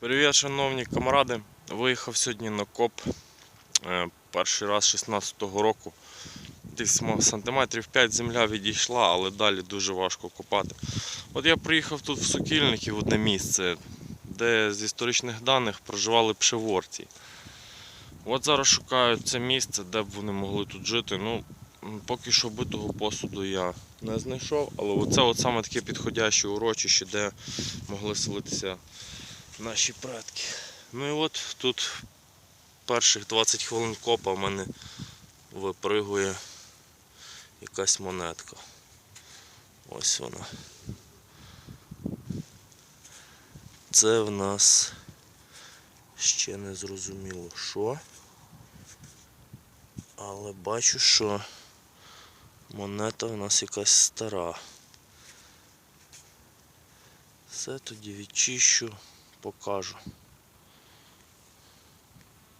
Привіт, шановні камради. Виїхав сьогодні на коп. Е, Перший раз 16-го року. Десь сантиметрів 5 земля відійшла, але далі дуже важко копати. От я приїхав тут в Сокільники в одне місце, де з історичних даних проживали пшеворці. От зараз шукаю це місце, де б вони могли тут жити. Ну, поки що битого посуду я не знайшов, але оце от саме таке підходяще урочище, де могли селитися наші предки. Ну і от тут перших 20 хвилин копа в мене випригує якась монетка. Ось вона. Це в нас ще не зрозуміло що. Але бачу, що монета в нас якась стара. Все тоді відчищу, покажу.